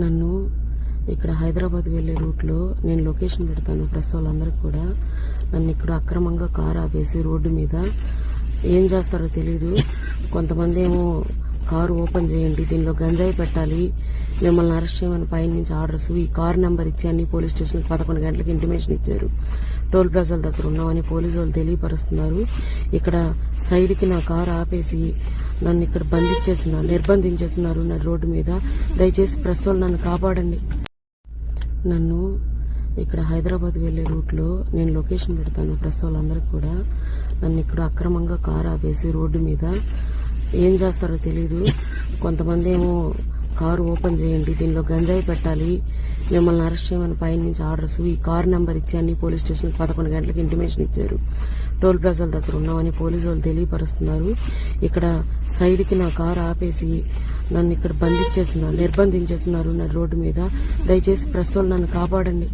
నన్ను ఇక్కడ హైదరాబాద్ వెళ్ళే రూట్లో నేను లొకేషన్ పెడతాను ప్రెస్ వాళ్ళందరికీ కూడా. నన్ను ఇక్కడ అక్రమంగా కారు ఆపేసి రోడ్డు మీద. ఏం చేస్తారో తెలీదు. కొంతమంది ఏమో కారు ఓపెన్ చేయండి దీనిలో గంజాయి పెట్టాలి మిమ్మల్ని అరెస్ట్ చేయమని పైన నుంచి ఆర్డర్స్ ఈ కారు నెంబర్ ఇచ్చి అన్ని పోలీస్ స్టేషన్కి పదకొండు గంటలకు ఇంటిమేషన్ ఇచ్చారు. టోల్ ప్లాజాల దగ్గర ఉన్నామని పోలీసు వాళ్ళు తెలియపరుస్తున్నారు. ఇక్కడ సైడ్కి నా కారు ఆపేసి నన్ను ఇక్కడ బంధించేస్తున్నారు నిర్బంధించేస్తున్నారు నా రోడ్డు మీద. దయచేసి ప్రెస్ వాళ్ళు నన్ను కాపాడండి. నన్ను ఇక్కడ హైదరాబాద్ వెళ్ళే రూట్లో నేను లొకేషన్ పెడతాను ప్రెస్ వాళ్ళందరికీ కూడా. నన్ను ఇక్కడ అక్రమంగా కారు ఆపేసి రోడ్డు మీద. ఏం చేస్తారో తెలీదు. కొంతమంది ఏమో కారు ఓపెన్ చేయండి దీనిలో గంజాయి పెట్టాలి. మిమ్మల్ని అరెస్ట్ చేయమని పైన నుంచి ఆర్డర్స్ ఈ కారు నెంబర్ ఇచ్చి అన్ని పోలీస్ స్టేషన్కి పదకొండు గంటలకు ఇంటిమేషన్ ఇచ్చారు. టోల్ ప్లాజాల దగ్గర ఉన్నామని పోలీసు వాళ్ళు తెలియపరుస్తున్నారు. ఇక్కడ సైడ్కి నా కారు ఆపేసి నన్ను ఇక్కడ బంధించేస్తున్నారు నిర్బంధించేస్తున్నారు నా రోడ్డు మీద. దయచేసి ప్రస్తుతం నన్ను కాపాడండి.